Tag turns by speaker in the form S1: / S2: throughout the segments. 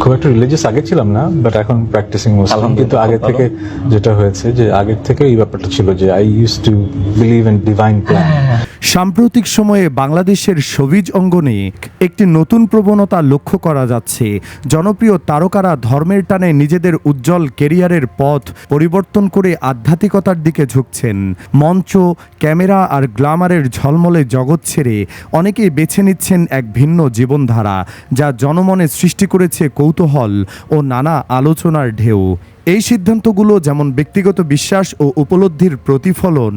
S1: খুব একটা রিলিজিয়াস আগে ছিলাম না বাট এখন প্র্যাকটিসিং মুসলিম কিন্তু আগে থেকে যেটা হয়েছে যে আগের থেকে এই ব্যাপারটা ছিল যে I use to believe in divine plan
S2: সাম্প্রতিক সময়ে বাংলাদেশের সবিজ অঙ্গনে একটি নতুন প্রবণতা লক্ষ্য করা যাচ্ছে। জনপ্রিয় তারকারা ধর্মের টানে নিজেদের উজ্জ্বল কেরিয়ারের পথ পরিবর্তন করে আধ্যাত্মিকতার দিকে ঝুঁকছেন। মঞ্চ, ক্যামেরা আর গ্ল্যামারের ঝলমলে জগৎ ছেড়ে অনেকেই বেছে নিচ্ছেন এক ভিন্ন জীবনধারা, যা জনমনে সৃষ্টি করেছে কৌতূহল ও নানা আলোচনার ঢেউ। এই সিদ্ধান্তগুলো যেমন ব্যক্তিগত বিশ্বাস ও উপলব্ধির প্রতিফলন,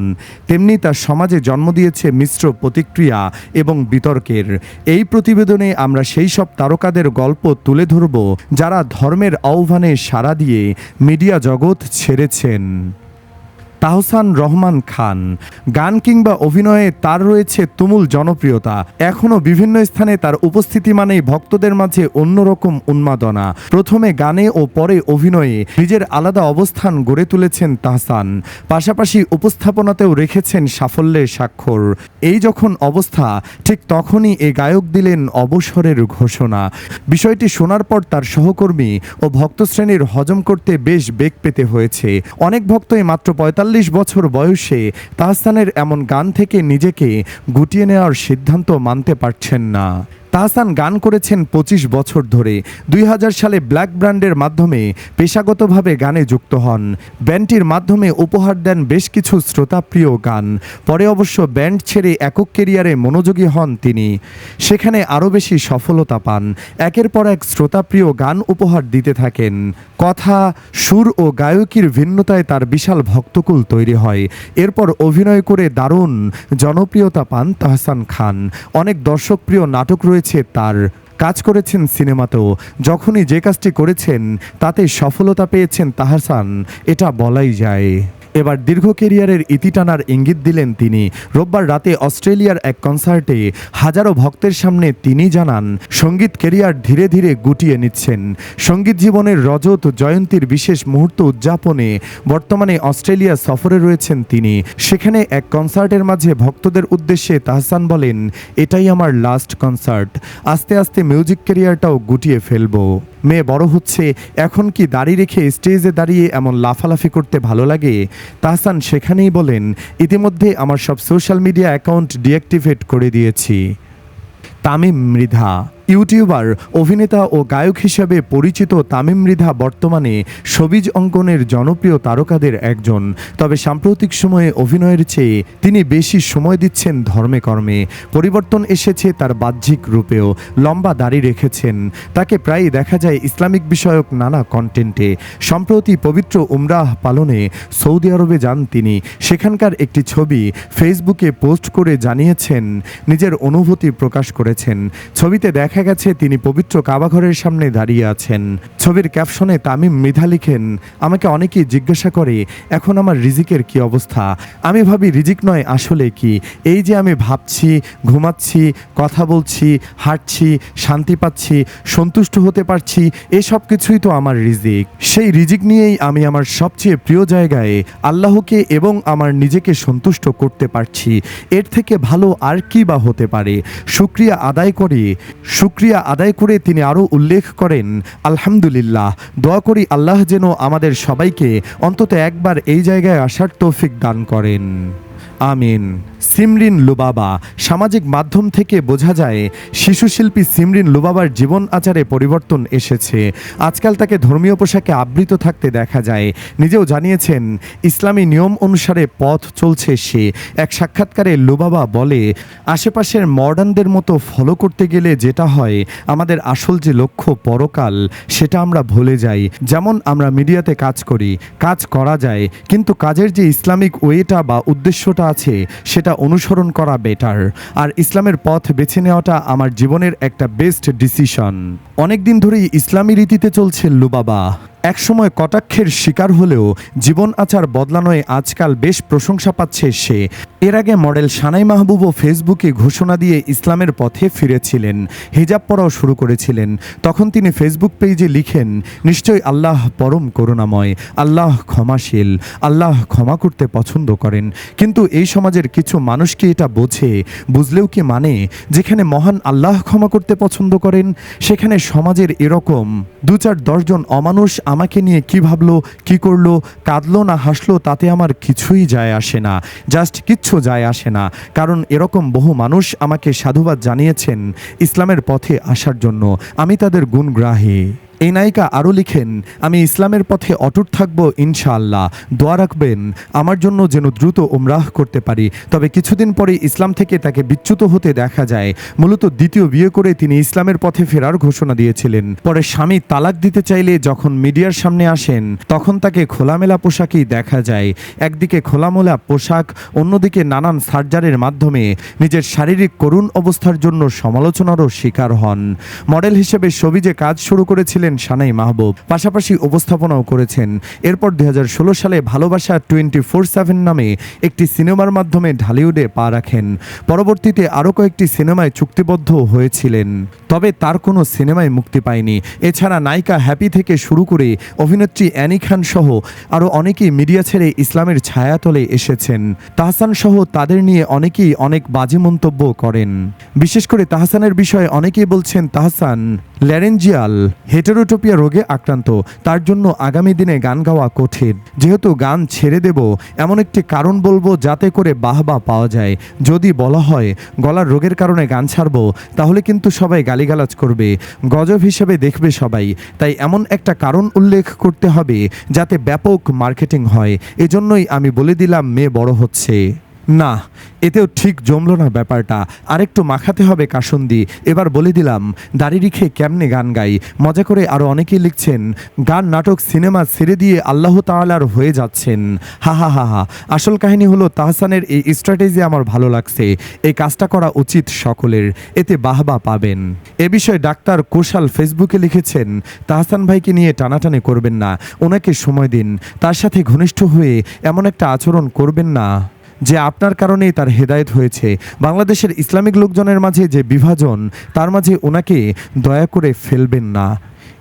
S2: তেমনি তার সমাজে জন্ম দিয়েছে মিশ্র প্রতিক্রিয়া এবং বিতর্কের। এই প্রতিবেদনে আমরা সেই সব তারকাদের গল্প তুলে ধরব যারা ধর্মের আহ্বানে সাড়া দিয়ে মিডিয়া জগৎ ছেড়েছেন। তাহসান রহমান খান। গান কিংবা অভিনয়ে তার রয়েছে তুমুল জনপ্রিয়তা। এখনও বিভিন্ন স্থানে তার উপস্থিতি মানেই ভক্তদের মাঝে অন্যরকম উন্মাদনা। প্রথমে গানে ও পরে অভিনয়ে নিজের আলাদা অবস্থান গড়ে তুলেছেন তাহসান। পাশাপাশি উপস্থাপনাতেও রেখেছেন সাফল্যের স্বাক্ষর। এই যখন অবস্থা, ঠিক তখনই এ গায়ক দিলেন অবসরের ঘোষণা। বিষয়টি শোনার পর তার সহকর্মী ও ভক্তশ্রেণীর হজম করতে বেশ বেগ পেতে হয়েছে। অনেক ভক্তই মাত্র পঁয়তাল্লিশ বছর বয়সে তাহসানের এমন গান থেকে নিজেকে গুটিয়ে নেওয়ার সিদ্ধান্ত মানতে পারছেন না। তাহসান গান করেছেন পঁচিশ বছর ধরে। দুই হাজার সালে ব্ল্যাক ব্র্যান্ডের মাধ্যমে পেশাগতভাবে গানে যুক্ত হন। ব্যান্ডটির মাধ্যমে উপহার দেন বেশ কিছু শ্রোতাপ্রিয় গান। পরে অবশ্য ব্যান্ড ছেড়ে একক কেরিয়ারে মনোযোগী হন তিনি। সেখানে আরও বেশি সফলতা পান। একের পর এক শ্রোতাপ্রিয় গান উপহার দিতে থাকেন। কথা, সুর ও গায়কির ভিন্নতায় তার বিশাল ভক্তকুল তৈরি হয়। এরপর অভিনয় করে দারুণ জনপ্রিয়তা পান তাহসান খান। অনেক দর্শকপ্রিয় নাটক রয়েছে তার কাজ করেছেন সিনেমাতেও। যখনই যে কাজটি করেছেন, তাতে সফলতা পেয়েছেন তাহসান, এটা বলাই যায়। এবার দীর্ঘ কেরিয়ারের ইতি টানার ইঙ্গিত দিলেন তিনি। রোববার রাতে অস্ট্রেলিয়ার এক কনসার্টে হাজারো ভক্তের সামনে তিনি জানান, সংগীত কেরিয়ার ধীরে ধীরে গুটিয়ে নিচ্ছেন। সংগীত জীবনের রজত জয়ন্তীর বিশেষ মুহূর্ত উদযাপনে বর্তমানে অস্ট্রেলিয়া সফরে রয়েছেন তিনি। সেখানে এক কনসার্টের মাঝে ভক্তদের উদ্দেশ্যে তাহসান বলেন, এটাই আমার লাস্ট কনসার্ট আস্তে আস্তে মিউজিক কেরিয়ারটাও গুটিয়ে ফেলব। মেয়ে বড় হচ্ছে, এখন কি দাড়ি রেখে স্টেজে দাঁড়িয়ে এমন লাফালাফি করতে ভালো লাগে? তাহসান সেখানেই বলেন ইতিমধ্যে আমার সব সোশ্যাল মিডিয়া অ্যাকাউন্ট ডিঅ্যাক্টিভেট করে দিয়েছি। তামিম মৃধা ইউটিউবার, অভিনেতা ও গায়ক হিসেবে পরিচিত তামিম মৃধা বর্তমানে সবিজ অঙ্কনের জনপ্রিয় তারকাদের একজন। তবে সাম্প্রতিক সময়ে অভিনয়ের চেয়ে তিনি বেশি সময় দিচ্ছেন ধর্মে কর্মে। পরিবর্তন এসেছে তার বাহ্যিক রূপেও, লম্বা দাড়ি রেখেছেন। তাকে প্রায়ই দেখা যায় ইসলামিক বিষয়ক নানা কন্টেন্টে। সম্প্রতি পবিত্র উমরাহ পালনে সৌদি আরবে যান তিনি। সেখানকার একটি ছবি ফেসবুকে পোস্ট করে জানিয়েছেন, নিজের অনুভূতি প্রকাশ করেছেন। ছবিতে দেখা গেছে তিনি পবিত্র কাবাঘরের সামনে দাঁড়িয়ে আছেন। ছবির ক্যাপশনে তামিম মৃধা লিখেন, আমাকে অনেকেই জিজ্ঞাসা করে, এখন আমার রিজিকের কি অবস্থা? আমি ভাবি রিজিক নয়, আসলে কি? এই যে আমি ভাবছি, ঘুমাচ্ছি, কথা বলছি, হাঁটছি, শান্তি পাচ্ছি, সন্তুষ্ট হতে পারছি এসব কিছুই তো আমার রিজিক। সেই রিজিক নিয়েই আমি আমার সবচেয়ে প্রিয় জায়গায় আল্লাহকে এবং আমার নিজেকে সন্তুষ্ট করতে পারছি। এর থেকে ভালো আর কি বা হতে পারে? শুক্রিয়া আদায় করে। শুক্রিয়া আদায় করে তিনি আরও উল্লেখ করেন, আলহামদুলিল্লাহ, দোয়া করি আল্লাহ যেন আমাদের সবাইকে অন্তত একবার এই জায়গায় আসার তৌফিক দান করেন। আমিন। সিমরিন লুবাবা, সামাজিক মাধ্যম থেকে বোঝা যায়, শিশুশিল্পী সিমরিন লুবাবার জীবন আচারে পরিবর্তন এসেছে। আজকাল তাকে ধর্মীয় পোশাকে আবৃত থাকতে দেখা যায়। নিজেও জানিয়েছেন, ইসলামী নিয়ম অনুসারে পথ চলছে সে। এক সাক্ষাৎকারে লুবাবা বলে, আশেপাশের মডার্নদের মতো ফলো করতে গেলে যেটা হয়, আমাদের আসল যে লক্ষ্য পরকাল, সেটা আমরা ভুলে যাই। যেমন আমরা মিডিয়াতে কাজ করি, কাজ করা যায়, কিন্তু কাজের যে ইসলামিক ওয়েটা বা উদ্দেশ্যটা আছে, সেটা অনুসরণ করা বেটার আর ইসলামের পথ বেছে নেওয়াটা আমার জীবনের একটা বেস্ট ডিসিশন অনেকদিন ধরেই ইসলামী রীতিতে চলছে লুবাবা। একসময় কটাক্ষের শিকার হলেও জীবন আচার বদলানোয় আজকাল বেশ প্রশংসা পাচ্ছে সে। এর আগে মডেল সানাই মাহবুবও ফেসবুকে ঘোষণা দিয়ে ইসলামের পথে ফিরেছিলেন, হিজাব পড়াও শুরু করেছিলেন। তখন তিনি ফেসবুক পেজে লিখেন নিশ্চয়ই আল্লাহ পরম করুণাময়, আল্লাহ ক্ষমাশীল, আল্লাহ ক্ষমা করতে পছন্দ করেন। কিন্তু এই সমাজের কিছু মানুষ কি এটা বোঝে, বুঝলেও কি মানে? যেখানে মহান আল্লাহ ক্ষমা করতে পছন্দ করেন, সেখানে সমাজের এরকম দু চার দশজন অমানুষ আমাকে নিয়ে কি ভাবলো, কি করল, কাঁদলো না হাসলো তাতে আমার কিছুই যায় আসে না জাস্ট কিচ্ছু যায় আসে না। কারণ এরকম বহু মানুষ আমাকে সাধুবাদ জানিয়েছেন ইসলামের পথে আসার জন্য। আমি তাদের গুণগ্রাহী। এই নায়িকা আরও লিখেন, আমি ইসলামের পথে অটুট থাকব ইনশাআল্লাহ। দোয়া রাখবেন, আমার জন্য যেন দ্রুত উমরাহ করতে পারি। তবে কিছুদিন পরে ইসলাম থেকে তাকে বিচ্যুত হতে দেখা যায়। মূলত দ্বিতীয় বিয়ে করে তিনি ইসলামের পথে ফেরার ঘোষণা দিয়েছিলেন। পরে স্বামী তালাক দিতে চাইলে যখন মিডিয়ার সামনে আসেন, তখন তাকে খোলামেলা পোশাকেই দেখা যায়। একদিকে খোলামেলা পোশাক, অন্যদিকে নানান সার্জারির মাধ্যমে নিজের শারীরিক করুণ অবস্থার জন্য সমালোচনারও শিকার হন। মডেল হিসেবে সবিজে কাজ শুরু করেছিলেন সানাই মাহবুব। পাশাপাশি উপস্থাপনাও করেছেন। এরপর দুই হাজার ষোলো সালে ভালোবাসা টোয়েন্টি ফোর সেভেন নামে একটি সিনেমার মাধ্যমে ঢালিউডে পা রাখেন। পরবর্তীতে আরও কয়েকটি সিনেমায় চুক্তিবদ্ধ হয়েছিলেন। তবে তার কোনো সিনেমায় মুক্তি পায়নি। এছাড়া নায়িকা হ্যাপি থেকে শুরু করে অভিনেত্রী অ্যানি খান সহ আরও অনেকেই মিডিয়া ছেড়ে ইসলামের ছায়াতলে এসেছেন। তাহসান সহ তাদের নিয়ে অনেকেই অনেক বাজে মন্তব্য করেন। বিশেষ করে তাহসানের বিষয়ে অনেকেই বলছেন, তাহসান, ল্যারেঞ্জিয়াল, হেটেরোটোপিয়া রোগে আক্রান্ত। তার জন্য আগামী দিনে গান গাওয়া কঠিন। যেহেতু গান ছেড়ে দেব, এমন একটি কারণ বলব যাতে করে বাহবা পাওয়া যায়। যদি বলা হয়, গলার রোগের কারণে গান ছাড়বো, তাহলে কিন্তু সবাই গালিগালাজ করবে, গজব হিসেবে দেখবে সবাই। তাই এমন একটা কারণ উল্লেখ করতে হবে যাতে ব্যাপক মার্কেটিং হয়। এজন্যই আমি বলে দিলাম, মেয়ে বড় হচ্ছে। না, এতেও ঠিক জমলো না ব্যাপারটা। আরেকটু মাখাতে হবে কাসন্দি। এবার বলে দিলাম, দাড়ি রেখে কেমনে গান গাই? মজা করে আরও অনেকেই লিখছেন, গান, নাটক, সিনেমা ছেড়ে দিয়ে আল্লাহ তাআলার হয়ে যাচ্ছেন। হা হা হা হা। আসল কাহিনী হলো, তাহসানের এই স্ট্র্যাটেজি আমার ভালো লাগছে। এই কাজটা করা উচিত সকলের, এতে বাহবা পাবেন। এ বিষয়ে ডাক্তার কোশাল ফেসবুকে লিখেছেন, তাহসান ভাইকে নিয়ে টানাটানি করবেন না, ওনাকে সময় দিন। তার সাথে ঘনিষ্ঠ হয়ে এমন একটা আচরণ করবেন না। যে আপনার কারণেই তার হেদায়েত হয়েছে। বাংলাদেশের ইসলামিক লোকজনের মাঝে যে বিভাজন, তার মাঝে ওনাকে দয়া করে ফেলবেন না।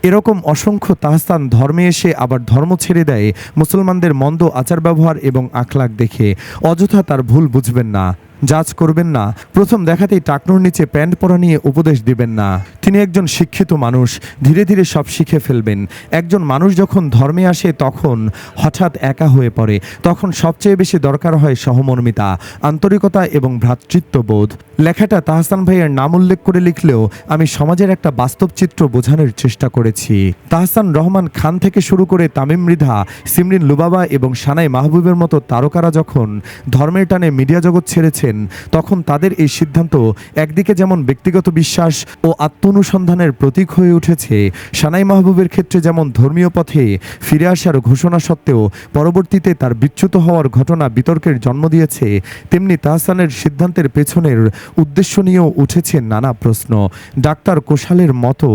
S2: এরকম অসংখ্য তাহসান ধর্মে এসে আবার ধর্ম ছেড়ে দেয় মুসলমানদের মন্দ আচার ব্যবহার এবং আখলাক দেখে। অযথা তার ভুল বুঝবেন না জাজ করবেন না, প্রথম দেখাতেই টাকনুর নিচে প্যান্ট পরা নিয়ে উপদেশ দিবেন না। তিনি একজন শিক্ষিত মানুষ, ধীরে ধীরে সব শিখে ফেলবেন। একজন মানুষ যখন ধর্মে আসে, তখন হঠাৎ একা হয়ে পড়ে। তখন সবচেয়ে বেশি দরকার হয় সহমর্মিতা, আন্তরিকতা এবং ভ্রাতৃত্ববোধ। লেখাটা তাহসান ভাইয়ের নাম উল্লেখ করে লিখলেও আমি সমাজের একটা বাস্তব চিত্র বোঝানোর চেষ্টা করেছি। তাহসান রহমান খান থেকে শুরু করে তামিম মৃধা, সিমরিন লুবাবা এবং সানাই মাহবুবের মতো তারকারা যখন ধর্মের টানে মিডিয়া জগৎ ছেড়েছেন, তখন তাদের এই সিদ্ধান্ত একদিকে যেমন ব্যক্তিগত বিশ্বাস ও আত্ম অনুসন্ধানের প্রতীক হয়ে উঠেছে সানাই মাহবুবের ক্ষেত্রে যেমন ধর্মীয় পথে ফিরে আসার ঘোষণা সত্ত্বেও পরবর্তীতে তার বিচ্যুত হওয়ার ঘটনা বিতর্কের জন্ম দিয়েছে, তেমনি তাহসানের সিদ্ধান্তের পেছনের উদ্দেশ্য নিয়েও উঠেছে নানা প্রশ্ন। ডাক্তার কোশালের মতো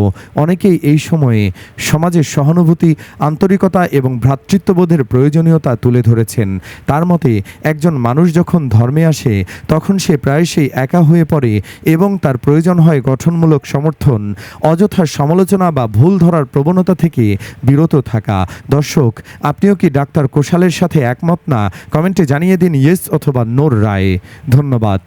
S2: অনেকেই এই সময়ে সমাজের সহানুভূতি, আন্তরিকতা এবং ভ্রাতৃত্ববোধের প্রয়োজনীয়তা তুলে ধরেছেন। তার মতে, একজন মানুষ যখন ধর্মে আসে, তখন সে প্রায়শই একা হয়ে পড়ে এবং তার প্রয়োজন হয় গঠনমূলক সমর্থন অযথা সমালোচনা বা ভুল ধরার প্রবণতা থেকে বিরত থাকা। দর্শক, আপনিও কি ডাক্তার কোশালের সাথে একমত না? কমেন্টে জানিয়ে দিন ইয়েস অথবা নোর রায়। ধন্যবাদ।